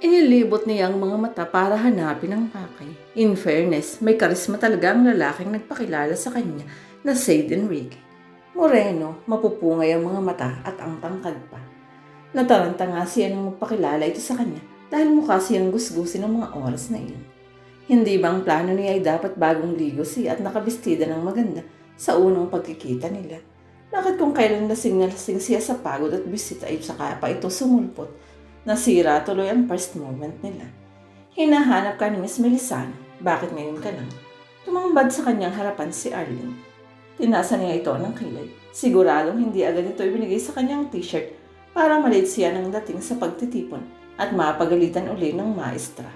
Inilibot niya ang mga mata para hanapin ang pakay. In fairness, may karisma talaga ang lalaking nagpakilala sa kanya na Said Enrique. Moreno, mapupungay ang mga mata at ang tangkad pa. Nataranta nga siya nang magpakilala ito sa kanya dahil mukha siyang gusgusin ng mga oras na iyon. Hindi ba ang plano niya ay dapat bagong ligo siya at nakabistida ng maganda sa unang pagkikita nila? Bakit kung kailan lasing na lasing siya sa pagod at bisita ay saka pa ito sumulpot Nasira tuloy ang first moment nila. Hinahanap ka ni Miss Melisana. Bakit ngayon ka lang? Tumambad sa kanyang harapan si Arlene. Tinasa niya ito ng kilay. Siguradong hindi agad ito ibinigay sa kanyang t-shirt para malit siya ng dating sa pagtitipon at mapagalitan uli ng maestra.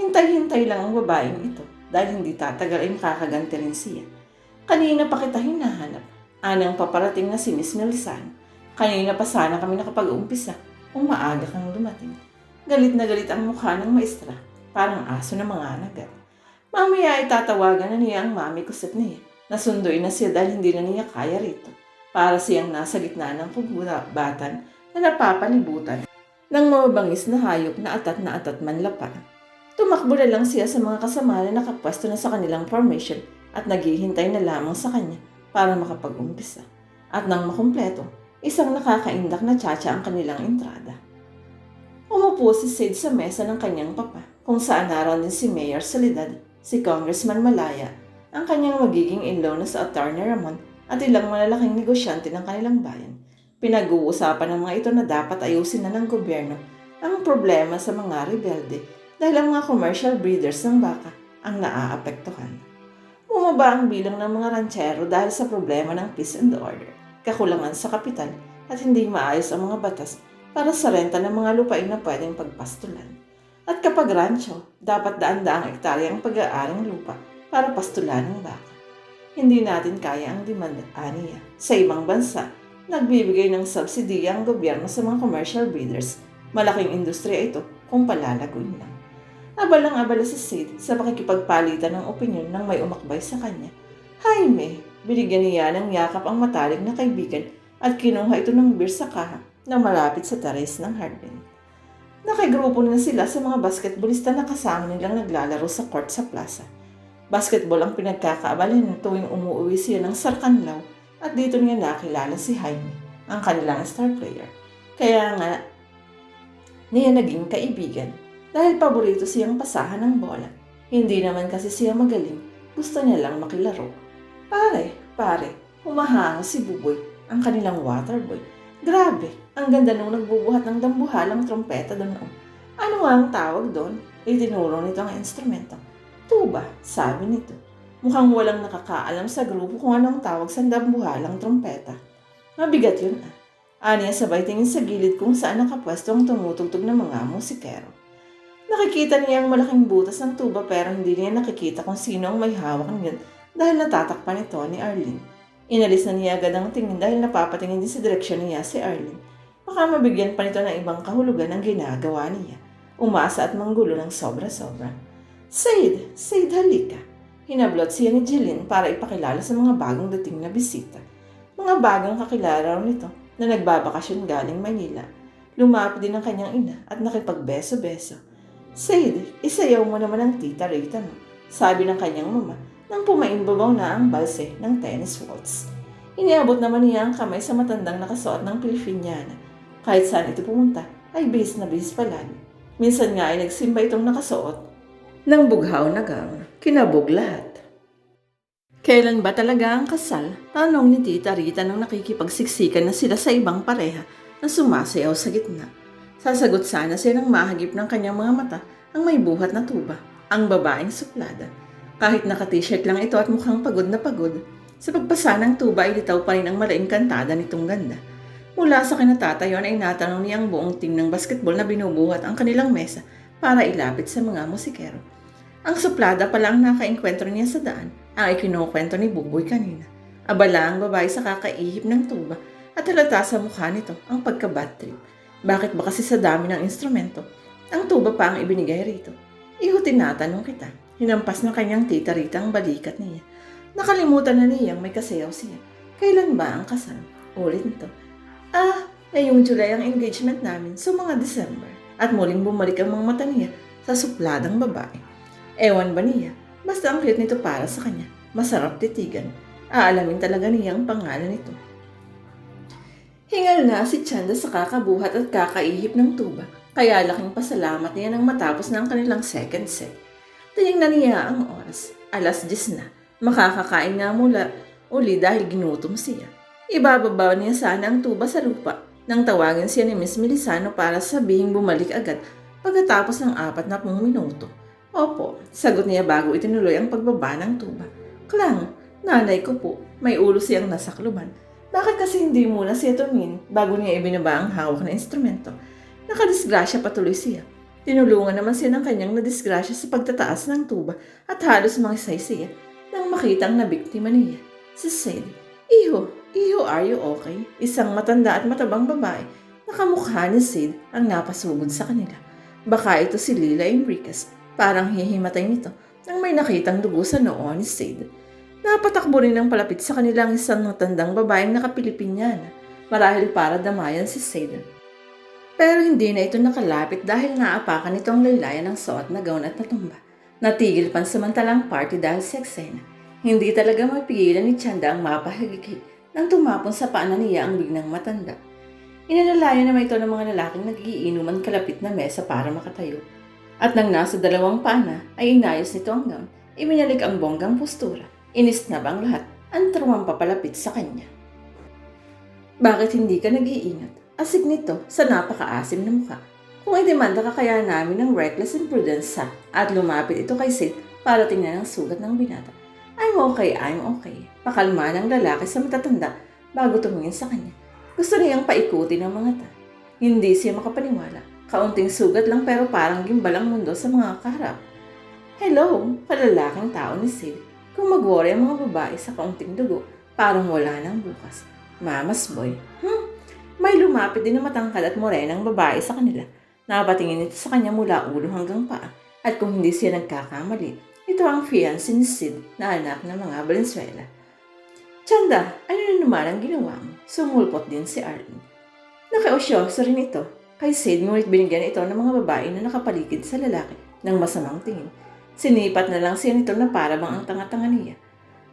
Hintay-hintay lang ang babaeng ito dahil hindi tatagal ay makakaganti rin siya. Kanina pa kita hinahanap. Anang paparating na si Miss Melisana. Kanina pa sana kami nakapag-umpisa kung maaga kang dumating. Galit na galit ang mukha ng maestra, parang aso na mga nagat. Mamaya ay tatawagan na niya ang mami ko sa niya. Nasundoy na siya dahil hindi na niya kaya rito. Para siyang nasa gitna ng kugurabatan na napapalibutan ng mababangis na hayop na atat na atat manlapa. Tumakbo na lang siya sa mga kasama na nakapwesto na sa kanilang formation at naghihintay na lamang sa kanya para makapag-umpisa. At nang makumpleto, Isang nakakaindak na tsacha ang kanilang entrada. Umupo si Sid sa mesa ng kanyang papa, kung saan naroon din si Mayor Solidad, si Congressman Malaya, ang kanyang magiging in-law na sa Attorney Ramon at ilang malalaking negosyante ng kanilang bayan. Pinag-uusapan ng mga ito na dapat ayusin na ng gobyerno ang problema sa mga rebelde dahil ang mga commercial breeders ng baka ang naaapektuhan. Bumaba ang bilang ng mga ranchero dahil sa problema ng peace and order kakulangan sa kapital at hindi maayos ang mga batas para sa renta ng mga lupain na pwedeng pagpastulan. At kapag rancho, dapat daan-daang ektarya ang pag-aaring lupa para pastulan ng baka. Hindi natin kaya ang demanda aniya. Sa ibang bansa, nagbibigay ng subsidiya ang gobyerno sa mga commercial breeders. Malaking industriya ito kung palalagoy lang. Abalang-abala si Sid sa pakikipagpalitan ng opinyon ng may umakbay sa kanya. Jaime, Binigyan niya ng yakap ang mataling na kaibigan at kinuha ito ng beer sa kaha na malapit sa tares ng hardin. Nakigrupo na sila sa mga basketballista na kasama nilang naglalaro sa court sa plaza. Basketball ang pinagkakaabalan tuwing umuwi siya ng Sarkanlaw at dito niya nakilala si Jaime, ang kanilang star player. Kaya nga, niya naging kaibigan dahil paborito siyang pasahan ng bola. Hindi naman kasi siya magaling, gusto niya lang makilaro. Pare, pare, humahanga si Buboy, ang kanilang waterboy. Grabe, ang ganda nung nagbubuhat ng dambuhalang trompeta doon. Oh. Ano nga ang tawag doon? Itinuro nito ang instrumento. Tuba, sabi nito. Mukhang walang nakakaalam sa grupo kung anong tawag sa dambuhalang trompeta. Mabigat yun ah. Aniya sabay tingin sa gilid kung saan nakapwesto ang tumutugtog ng mga musikero. Nakikita niya ang malaking butas ng tuba pero hindi niya nakikita kung sino ang may hawak niyan dahil natatakpan ito ni Arlene. Inalis na niya agad ang tingin dahil napapatingin din sa direksyon niya si Arlene. Baka mabigyan pa nito ng ibang kahulugan ang ginagawa niya. Umasa at manggulo ng sobra-sobra. Said, Said halika. Hinablot siya ni Jeline para ipakilala sa mga bagong dating na bisita. Mga bagong kakilala raw nito na nagbabakasyon galing Manila. Lumapit din ang kanyang ina at nakipagbeso-beso. Said, isayaw mo naman ang tita Rita mo, sabi ng kanyang mama nang pumaimbabaw na ang balse ng tennis waltz. Iniabot naman niya ang kamay sa matandang nakasuot ng Pilipiniana. Kahit saan ito pumunta, ay base na base palagi. Minsan nga ay nagsimba itong nakasuot ng bughaw na gown. Kinabog lahat. Kailan ba talaga ang kasal? Tanong ni Tita Rita nang nakikipagsiksikan na sila sa ibang pareha na sumasayaw sa gitna. Sasagot sana siya ng mahagip ng kanyang mga mata ang may buhat na tuba, ang babaeng suplada. Kahit naka-t-shirt lang ito at mukhang pagod na pagod, sa pagpasa ng tuba ay litaw pa rin ang malaing kantada nitong ganda. Mula sa kinatatayon ay natanong niya ang buong team ng basketball na binubuhat ang kanilang mesa para ilapit sa mga musikero. Ang suplada pala ang nakainkwentro niya sa daan, ang ikinukwento ni Buboy kanina. Abala ang babae sa kakaihip ng tuba at halata sa mukha nito ang pagka-bad trip. Bakit ba kasi sa dami ng instrumento, ang tuba pa ang ibinigay rito? Ihutin natanong kita. Hinampas ng kanyang tita Rita ang balikat niya. Nakalimutan na niyang may kasayaw siya. Kailan ba ang kasal? Ulit nito. Ah, ngayong July ang engagement namin, so mga December. at muling bumalik ang mga mata niya sa supladang babae. Ewan ba niya? Basta ang cute nito para sa kanya. Masarap titigan. Aalamin talaga niya ang pangalan nito. Hingal na si Chanda sa kakabuhat at kakaihip ng tuba, kaya laking pasalamat niya nang matapos na ang kanilang second set. Tinignan niya ang oras, alas 10 na. Makakakain nga mula uli dahil ginutom siya. Ibababa niya sana ang tuba sa lupa nang tawagin siya ni Miss Melisano para sabihing bumalik agad pagkatapos ng apat na pung minuto. Opo, sagot niya bago itinuloy ang pagbaba ng tuba. Klang, nanay ko po, may ulo siyang nasakluban. Bakit kasi hindi muna siya tumingin bago niya ibinaba ang hawak na instrumento? Nakadisgrasya patuloy siya. Tinulungan naman siya ng kanyang nadisgrasya sa pagtataas ng tuba at halos mangisay siya nang makita ang nabiktima niya. Si Sadie, Iho, Iho, are you okay? Isang matanda at matabang babae. Nakamukha ni Sid ang napasugod sa kanila. Baka ito si Lila Enriquez. Parang hihimatay nito nang may nakitang dugo sa noo ni Sid. Napatakbo rin ang palapit sa kanilang isang matandang babaeng nakapilipinyana. Marahil para damayan si Sid. Pero hindi na ito nakalapit dahil naapakan itong laylayan ng suot na gown at natumba. Natigil pansamantalang party dahil sa eksena. Hindi talaga mapigilan ni Chanda ang mapahigikit nang tumapon sa paanan niya ang bignang matanda. Inalalayan naman ito ng mga lalaking nagiinuman kalapit na mesa para makatayo. At nang nasa dalawang pana ay inayos nito ang gown, iminalik ang bonggang postura. Inisnab ang lahat, ang truwang papalapit sa kanya. Bakit hindi ka nag-iingat? Asig nito sa napakaasim na mukha. Kung ay demanda ka kaya namin ng reckless imprudence sa at lumapit ito kay Sid para tingnan ang sugat ng binata. I'm okay, I'm okay. Pakalma ng lalaki sa matatanda bago tumingin sa kanya. Gusto niyang paikuti ng mga ta. Hindi siya makapaniwala. Kaunting sugat lang pero parang gimbal ang mundo sa mga kaharap. Hello, kalalaking tao ni Sid. Kung mag-worry ang mga babae sa kaunting dugo, parang wala nang bukas. Mama's boy. Hmm, may lumapit din na matangkad at morenang babae sa kanila. Napatingin ito sa kanya mula ulo hanggang paa. At kung hindi siya nagkakamali, ito ang fiancé ni Sid na anak ng mga Valenzuela. Chanda, ano na naman ang ginawa mo? Sumulpot din si Arlene. Nakiosyoso rin ito kay Sid ngunit binigyan ito ng mga babae na nakapaligid sa lalaki ng masamang tingin. Sinipat na lang siya nito na para bang ang tanga-tanga niya.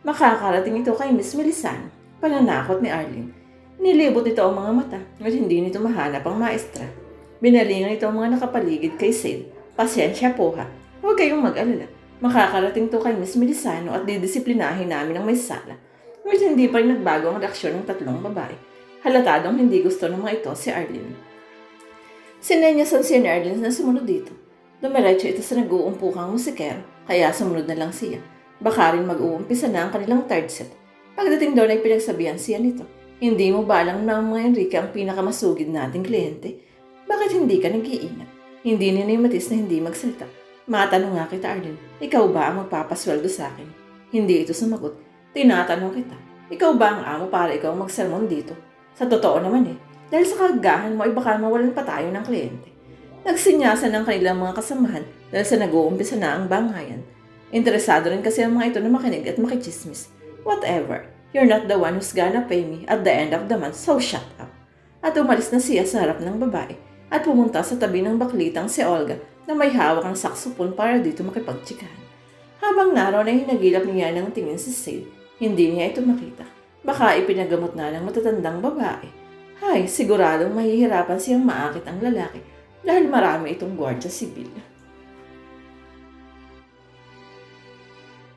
Makakarating ito kay Miss Melisano, pananakot ni Arlene. Nilibot nito ang mga mata, ngunit hindi nito mahanap ang maestra. Binalingan ito ang mga nakapaligid kay Sid. Pasensya po ha. Huwag kayong mag-alala. Makakarating to kay Miss Melisano at didisiplinahin namin ang may sala. Ngunit hindi pa rin nagbago ang reaksyon ng tatlong babae. Halatadong hindi gusto ng mga ito si Arlene. Sinenyasan si Arlene na sumunod dito. Dumiretso ito sa nag-uumpukang musikero, kaya sumunod na lang siya. Baka rin mag-uumpisa na ang kanilang third set. Pagdating doon ay pinagsabihan siya nito. Hindi mo ba alam na ang mga Enrique ang pinakamasugid nating kliyente? Bakit hindi ka nag-iingat? Hindi ninimatis na hindi magsalita. Matanong nga kita, Arlene, ikaw ba ang magpapasweldo sa akin? Hindi ito sumagot. Tinatanong kita, ikaw ba ang amo para ikaw magsermon dito? Sa totoo naman eh, dahil sa kagahan mo ay baka mawalan pa tayo ng kliyente. Nagsinyasan ng kanilang mga kasamahan dahil sa nag-uumpisa na ang banghayan. Interesado rin kasi ang mga ito na makinig at makichismis. Whatever, you're not the one who's gonna pay me at the end of the month, so shut up. At umalis na siya sa harap ng babae at pumunta sa tabi ng baklitang si Olga na may hawak ng saksopon para dito makipagtsikahan. Habang naroon ay hinagilap niya ng tingin si Sid, hindi niya ito makita. Baka ipinagamot na ng matatandang babae. Hay, siguradong mahihirapan siyang maakit ang lalaki dahil marami itong gwardya sibil.